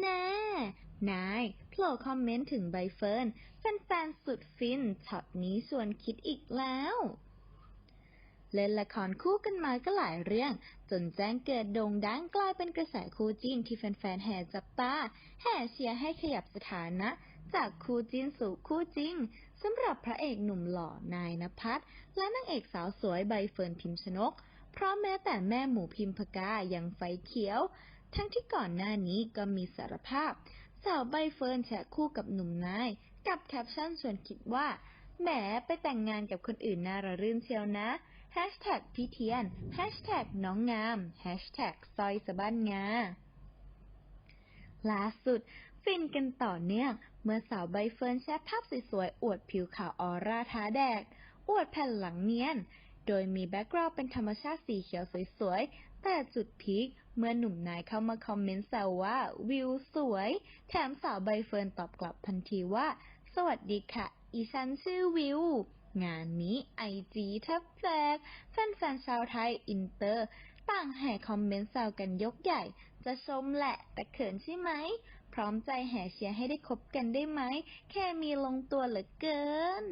แน่นายโผล่คอมเมนต์ถึงใบเฟิร์นแฟนๆสุดฟินช็อตนี้ชวนคิดอีกแล้วเล่นละครคู่กันมาก็หลายเรื่อง จนแจ้งเกิดโด่งดังกลายเป็นกระแสคู่จิ้นที่แฟนๆแห่จับตา แห่เชียร์ให้ขยับสถานะ จากคู่จิ้นสู่คู่จริงสำหรับพระเอกหนุ่มหล่อนายนภัสและนางเอกสาวสวยใบเฟิร์นพิมชนก เพราะแม้แต่แม่หมูพิมพกายังไฟเขียว ทั้งที่ก่อนหน้านี้ก็มีสารภาพ สาวใบเฟิร์นแชะคู่กับหนุ่มนาย กับแคปชั่นชวนคิดว่า แหมไปแต่งงานกับคนอื่นน่าระรื่นเชียวนะแฮชแท็กพี่เทียนแฮชแท็กน้องงามแฮชแท็กซอยสะบ้านงาล่าสุด ฟินกันต่อเนื่อง เมื่อสาวใบเฟิร์นแชร์ภาพสวยๆอวดผิวขาวออร่าท้าแดดอวดแผ่นหลังเนียน โดยมีแบ็กกราวด์เป็นธรรมชาติสีเขียวสวยๆ แต่จุดพีคเมื่อหนุ่มนายเข้ามาคอมเมนต์แซวว่าวิวสวย แถมสาวใบเฟิร์นตอบกลับทันทีว่า สวัสดีค่ะ อีฉันชื่อวิว งานนี้ไอจีแทบแตกแฟนๆชาวไทยอินเตอร์ต่างแห่คอมเมนต์แซวกันยกใหญ่ จะชมแหละ แต่เขินใช่ไหม พร้อมใจแห่เชียร์ให้ได้คบกันได้ไหม แค่มีลงตัวเหลือเกิน